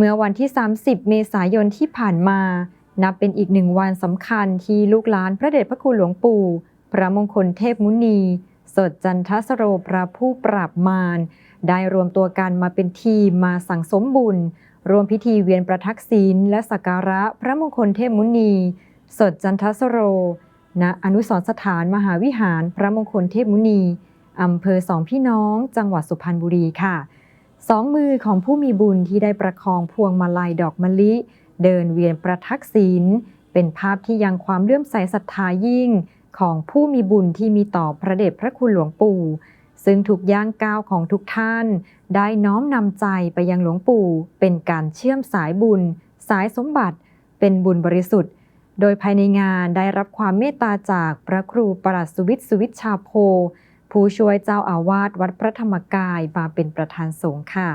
เมื่อวันที่ 30 เมษายนที่ผ่านมา นับเป็นอีกหนึ่งวันสำคัญที่ลูกหลานพระเดชพระคุณหลวงปู่ พระมงคลเทพมุนี สดจันทสโรพระผู้ปราบมาร ได้รวมตัวกันมาเป็นทีมมาสั่งสมบุญรวมพิธีเวียนประทักษิณและสักการะพระมงคลเทพมุนี สดจันทสโร ณ อนุสรสถานมหาวิหารพระมงคลเทพมุนีอำเภอสองพี่น้อง จังหวัดสุพรรณบุรีค่ะ สองมือของผู้มีบุญที่ได้ประคองพวงมาลัยดอกมะลิ เดินเวียนประทักษิณเป็นภาพที่ยังความเลื่อมใสศรัทธายิ่ง ของผู้มีบุญที่มีต่อพระเดชพระคุณหลวงปู่ ซึ่งทุกย่างก้าวของทุกท่าน ได้น้อมนำใจไปยังหลวงปู่ เป็นการเชื่อมสายบุญ สายสมบัติ เป็นบุญบริสุทธิ์ โดยภายในงานได้รับความเมตตาจากพระครูประหลัดสุวิทย์สุวิชชาโพ ผู้ช่วยเจ้าอาวาสวัดพระธรรมกายมาเป็นประธานสงฆ์ค่ะ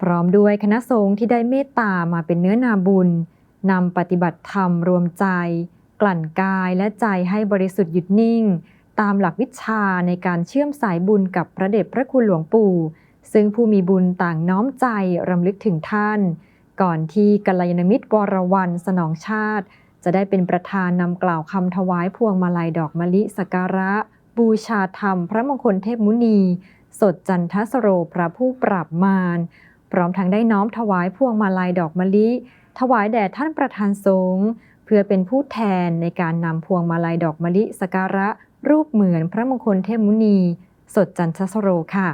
พร้อมด้วยคณะสงฆ์ที่ได้เมตตามาเป็นเนื้อนาบุญนำปฏิบัติธรรมรวมใจ กลั่นกายและใจให้บริสุทธิ์หยุดนิ่ง ตามหลักวิชาในการเชื่อมสายบุญกับพระเดชพระคุณหลวงปู่ ซึ่งผู้มีบุญต่างน้อมใจรำลึกถึงท่าน ก่อนที่กัลยาณมิตรวรวันสนองชาติ จะได้เป็นประธานนำกล่าวคำถวายพวงมาลัยดอกมะลิสการะ บูชาธรรม พระมงคลเทพมุนี สดจันทสโรพระผู้ปราบมาร พร้อมทั้งได้น้อมถวายพวงมาลัยดอกมะลิ ถวายแด่ท่านประธานสงฆ์เพื่อเป็นผู้แทนในการนำพวงมาลัยดอกมะลิสการะ รูปเหมือนพระมงคลเทพมุนี สดจันทสโรค่ะ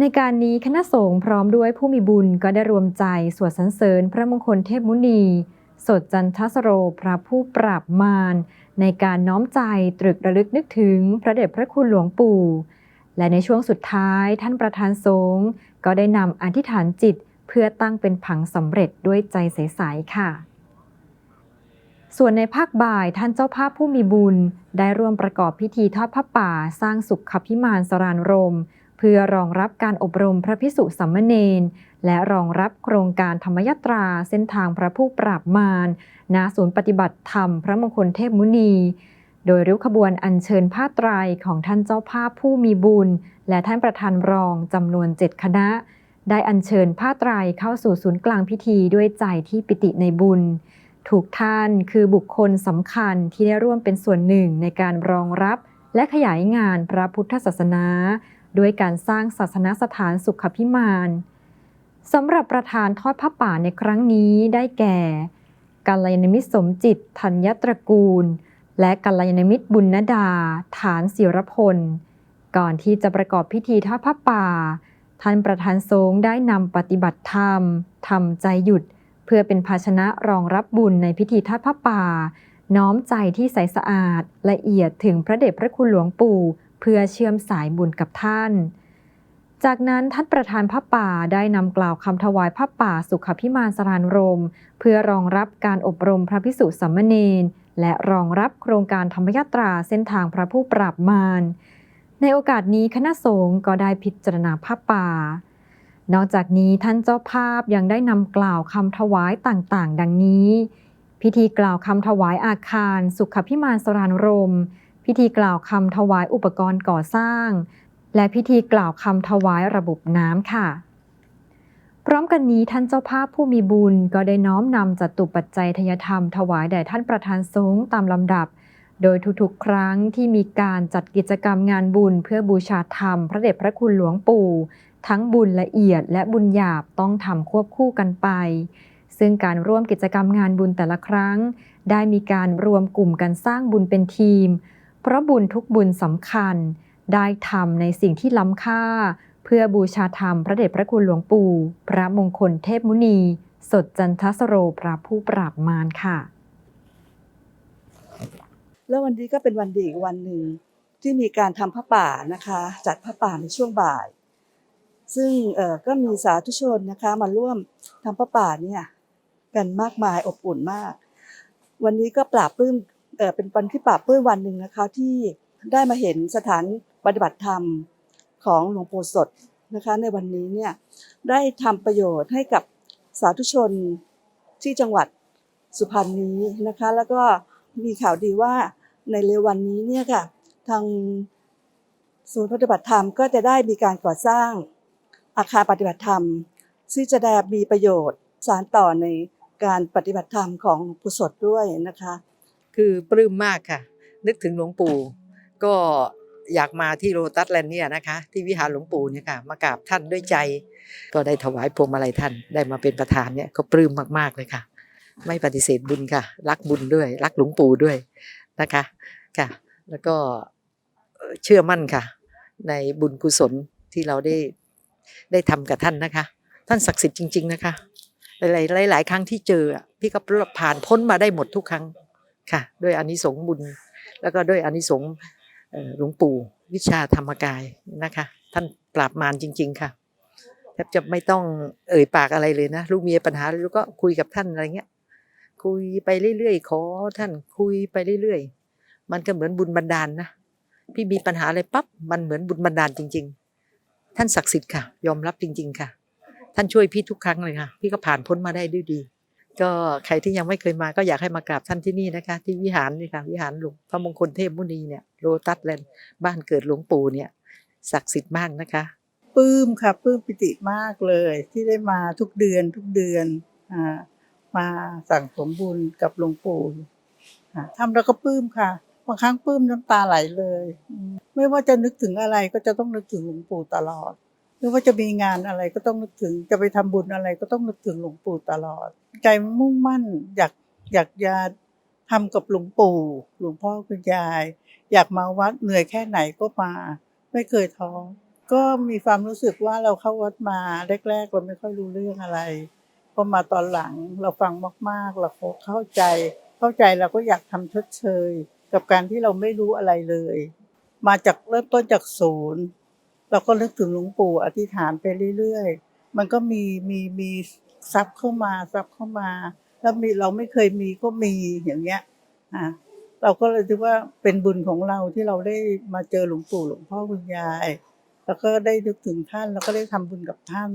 ในการนี้คณะสงฆ์พร้อมด้วยผู้มีบุญก็ได้รวมใจสวดสรรเสริญพระมงคลเทพมุนี สดจันทสโรพระผู้ปราบมารในการน้อมใจตรึกระลึกนึกถึงพระเดชพระคุณหลวงปู่ และในช่วงสุดท้ายท่านประธานสงฆ์ก็ได้นำอธิษฐานจิตเพื่อตั้งเป็นผังสำเร็จด้วยใจใสๆค่ะ ส่วนในภาคบ่ายท่านเจ้าภาพผู้มีบุญ ได้ร่วมประกอบพิธีทอดผ้าป่า สร้างสุขพิมานสรานรม พื่อรองรับการอบรมพระพิสุสัมมเนนและรองรับโครงการธรรมยตราเส้นทางพระผู้ปราบมารณศูนย์ปฏิบัติธรรมพระมงคลเทพมุนี โดยริ้วขบวนอัญเชิญผ้าไตรของท่านเจ้าภาพผู้มีบุญ และท่านประธานรองจำนวนเจ็ดคณะ ได้อัญเชิญผ้าไตรเข้าสู่ศูนย์กลางพิธีด้วยใจที่ปิติในบุญถูกท่านคือบุคคลสำคัญที่ได้ร่วมเป็นส่วนหนึ่งในการรองรับ และขยายงานพระพุทธศาสนา ด้วยการสร้างศาสนสถานสุขพิมานสำหรับประธานทอดผ้าป่าในครั้งนี้ได้แก่กัลยาณมิตรสมจิตธัญตระกูล และกัลยาณมิตรบุญนดา ฐานศิรพล ก่อนที่จะประกอบพิธีทอดผ้าป่า ท่านประธานสงฆ์ได้นำปฏิบัติธรรมทำใจหยุด เพื่อเป็นภาชนะรองรับบุญในพิธีทอดผ้าป่า น้อมใจที่ใสสะอาด ละเอียดถึงพระเดชพระคุณหลวงปู่ เพื่อเชื่อมสายบุญกับท่าน จากนั้นท่านประธานพระป่าได้นำกล่าวคำถวายพระป่าสุขพิมานสรานรม เพื่อรองรับการอบรมพระพิสุสัมมเนนและรองรับโครงการธรรมยตราเส้นทางพระผู้ปราบมาร ในโอกาสนี้คณะสงฆ์ก็ได้พิจารณาพระป่า นอกจากนี้ท่านเจ้าภาพยังได้นำกล่าวคำถวายต่างๆ ดังนี้ พิธีกล่าวคำถวายอาคาร สุขพิมานสรานรม พิธีกล่าวคำถวายอุปกรณ์ก่อสร้าง และพิธีกล่าวคำถวายระบบน้ำค่ะ พร้อมกันนี้ท่านเจ้าภาพผู้มีบุญก็ได้น้อมนำจตุปัจจัยทยธรรมถวายแด่ท่านประธานสงฆ์ตามลำดับ โดยทุกๆ ครั้งที่มีการจัดกิจกรรมงานบุญเพื่อบูชาธรรม พระเดชพระคุณหลวงปู่ ทั้งบุญละเอียดและบุญหยาบต้องทำควบคู่กันไปซึ่งการร่วมกิจกรรมงานบุญแต่ละครั้ง ได้มีการรวมกลุ่มกันสร้างบุญเป็นทีม เพราะบุญทุกบุญสำคัญ ได้ทำในสิ่งที่ล้ำค่า เพื่อบูชาธรรมพระเดชพระคุณหลวงปู่ พระมงคลเทพมุนี สดจันทสโรพระผู้ปราบมารค่ะ แล้ววันนี้ก็เป็นวันดีอีกวันหนึ่งที่มีการทำผ้าป่านะคะ จัดผ้าป่าในช่วงบ่าย ซึ่งก็มีสาธุชนนะคะมาร่วมทำผ้าป่าเนี่ยกันมากมายอบอุ่นมาก วันนี้ก็ปราบปลื้ม เป็นวันที่ปราบปลื้มวันหนึ่งนะคะที่ได้มาเห็นสถานปฏิบัติธรรมของหลวงปู่สดนะคะในวันนี้เนี่ยได้ทำประโยชน์ให้กับสาธุชนที่จังหวัดสุพรรณนี้นะคะแล้วก็มีข่าวดีว่าในเร็ววันนี้เนี่ยค่ะทางศูนย์ปฏิบัติธรรมก็จะได้มีการก่อสร้างอาคารปฏิบัติธรรมที่งจะได้มีประโยชน์สารต่อในการปฏิบัติธรรมของหลวงปู่สดด้วยนะคะ คือปลื้มมากค่ะ นึกถึงหลวงปู่ ก็อยากมาที่โรตัสแลนเนี่ยนะคะ ที่วิหารหลวงปู่เนี่ยค่ะ มากราบท่านด้วยใจ ก็ได้ถวายพวงมาลัยท่านได้มาเป็นประธานเนี่ยก็ปลื้มมากๆเลยค่ะ ไม่ปฏิเสธบุญค่ะ รักบุญด้วย รักหลวงปู่ด้วยนะคะค่ะ แล้วก็เชื่อมั่นค่ะ ในบุญกุศลที่เราได้ได้ทำกับท่านนะคะ ท่านศักดิ์สิทธิ์จริง ๆ นะคะ หลายๆหลาย ๆ ครั้งที่เจอพี่ก็ผ่านพ้นมาได้หมดทุกครั้ง ค่ะ ด้วยอานิสงส์บุญ แล้วก็ด้วยอานิสงส์หลวงปู่วิชาธรรมกายนะคะ ท่านปราบมารจริง ๆ ค่ะแทบจะไม่ต้องเอ่ยปากอะไรเลยนะลูกมีปัญหาแล้วก็คุยกับท่านอะไรเงี้ย คุยไปเรื่อยๆขอท่านคุยไปเรื่อยๆมันก็เหมือนบุญบันดาลนะพี่มีปัญหาอะไรปั๊บมันเหมือนบุญบันดาลจริง ๆ ท่านศักดิ์สิทธิ์ค่ะ ยอมรับจริง ๆ ค่ะ ท่านช่วยพี่ทุกครั้งเลยค่ะ พี่ก็ผ่านพ้นมาได้ด้วยดี ก็ใครที่ยังไม่เคยมาก็อยากให้มากราบท่านที่นี่นะคะ ที่วิหารนี่ค่ะวิหารหลวงพระมงคลเทพมุนีเนี่ยโรตัสแลนด์บ้านเกิดหลวงปู่เนี่ยศักดิ์สิทธิ์มากนะคะปลื้มค่ะปลื้มปิติมากเลย ที่ได้มาทุกเดือนทุกเดือนอ่ามาสั่งสมบุญกับหลวงปู่อ่าทำแล้วก็ปลื้มค่ะบางครั้งปลื้มน้ำตาไหลเลย ไม่ว่าจะนึกถึงอะไรก็จะต้องนึกถึงหลวงปู่ตลอด ไม่ว่าจะมีงานอะไรก็ต้องนึกถึง จะไปทำบุญอะไรก็ต้องนึกถึงหลวงปู่ตลอด ใจมุ่งมั่นอยากอยากจะทำกับหลวงปู่หลวงพ่อคุณยาย อยากมาวัดเหนื่อยแค่ไหนก็มา ไม่เคยท้อก็มีความรู้สึกว่าเราเข้าวัดมาแรกๆเราไม่ค่อยรู้เรื่องอะไรพอมาตอนหลังเราฟังมากๆเราเข้าใจ เข้าใจเราก็อยากทำชดเชย กับการที่เราไม่รู้อะไรเลย มาจากเริ่มต้นจากศูนย์ เราก็นึกถึงหลวงปู่อธิษฐานไปเรื่อยๆ มันก็มีมีมีทรัพย์เข้ามาทรัพย์เข้ามา แล้วมีเราไม่เคยมีก็มีอย่างเงี้ยอะเราก็เลยถือว่าเป็นบุญของเราที่เราได้มาเจอหลวงปู่หลวงพ่อคุณยาย แล้วก็ได้นึกถึงท่านแล้วก็ได้ทำบุญกับท่าน